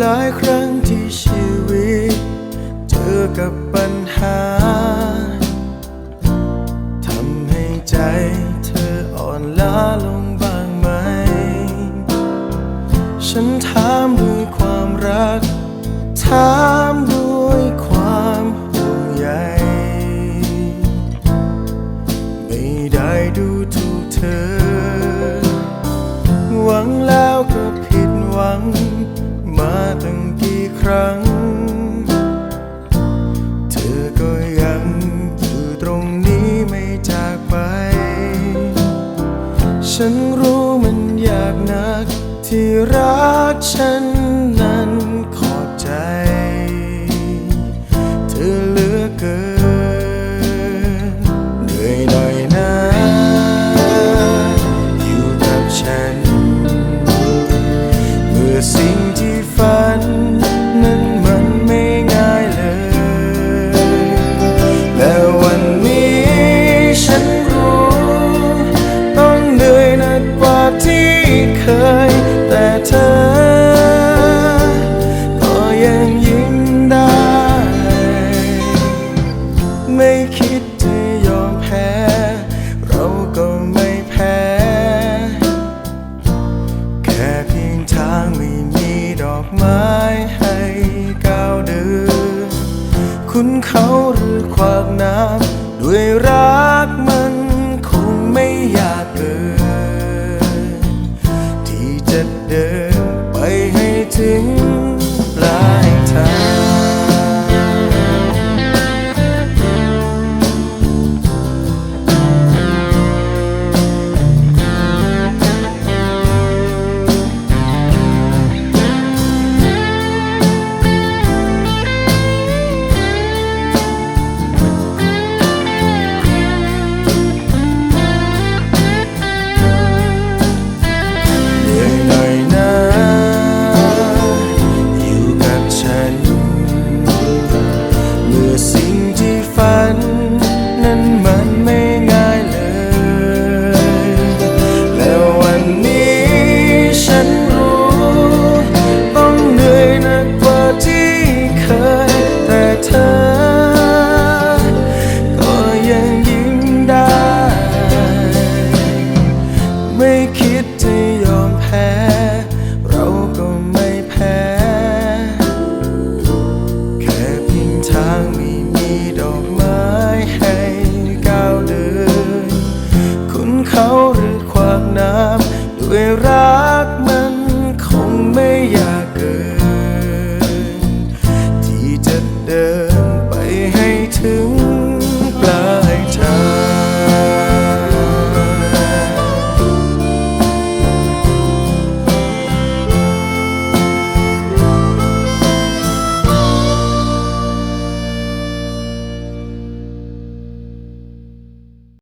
หลายครั้งที่ชีวิต เจอกับปัญหาทำให้ใจเธออ่อนล้าลงบ้างไหม ฉันถามด้วยความรัก ถามด้วย รั้ง เธอก็ยังอยู่ตรงนี้ไม่จากไป ฉันรู้มันยากนักที่รักฉันนั้นขอบใจ ไม่คิดจะยอมแพ้ เราก็ไม่แพ้ แค่เพียงทางไม่มีดอกไม้ให้ก้าวเดินคุณเขาหรือขวากน้ำด้วยรักมันคงไม่ยากเกินที่จะเดินไปให้ถึง อกไม้ให้ก้าวเดิน คุณเขาหรือขวามน้ำด้วยรัก